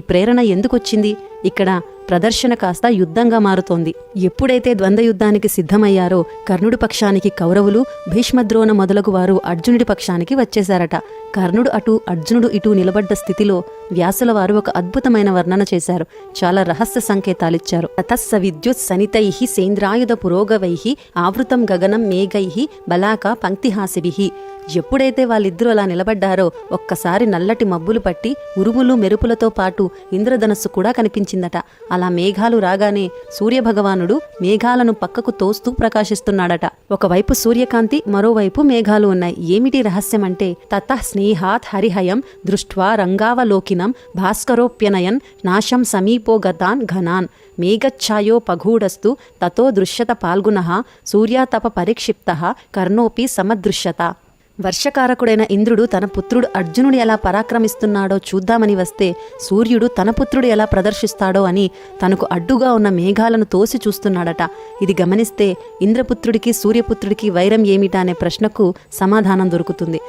ఈ ప్రేరణ ఎందుకొచ్చింది? ఇక్కడ ప్రదర్శన కాస్త యుద్ధంగా మారుతోంది. ఎప్పుడైతే ద్వంద్వ యుద్ధానికి సిద్ధమయ్యారో కర్ణుడి పక్షానికి కౌరవులు భీష్మద్రోణ మొదలగు వారు అర్జునుడి పక్షానికి వచ్చేశారట. కర్ణుడు అటు అర్జునుడు ఇటు నిలబడ్డ స్థితిలో వ్యాసుల వారు ఒక అద్భుతమైన వర్ణన చేశారు. చాలా రహస్య సంకేతాలిచ్చారు. తతస్స విద్యుత్ సనితై సేంద్రాయుధ పురోగవై ఆవృతం గగనం మేఘై బలాక పంక్తిహాసిభి. ఎప్పుడైతే వాళ్ళిద్దరూ అలా నిలబడ్డారో ఒక్కసారి నల్లటి మబ్బులు పట్టి ఉరుములు మెరుపులతో పాటు ఇంద్రధనస్సు కూడా కనిపించిందట. అలా మేఘాలు రాగానే సూర్యభగవానుడు మేఘాలను పక్కకు తోస్తూ ప్రకాశిస్తున్నాడట. ఒకవైపు సూర్యకాంతి మరోవైపు మేఘాలు ఉన్నాయి. ఏమిటి రహస్యం అంటే తత స్నేహాత్ హరిహయం దృష్ట్వా రంగావలోకినం భాస్కరోప్యనయన్ నాశం సమీపో గతాన్ ఘనాన్ మేఘఛాయోపగూఢస్తు తతో దృశ్యత పాల్గుణ సూర్యాతప పరిక్షిప్త కర్ణోపి సమదృశ్యత. వర్షకారకుడైన ఇంద్రుడు తన పుత్రుడు అర్జునుడు ఎలా పరాక్రమిస్తున్నాడో చూద్దామని వస్తే సూర్యుడు తన పుత్రుడు ఎలా ప్రదర్శిస్తాడో అని తనకు అడ్డుగా ఉన్న మేఘాలను తోసి చూస్తున్నాడట. ఇది గమనిస్తే ఇంద్రపుత్రుడికి సూర్యపుత్రుడికి వైరం ఏమిటా అనే ప్రశ్నకు సమాధానం దొరుకుతుంది.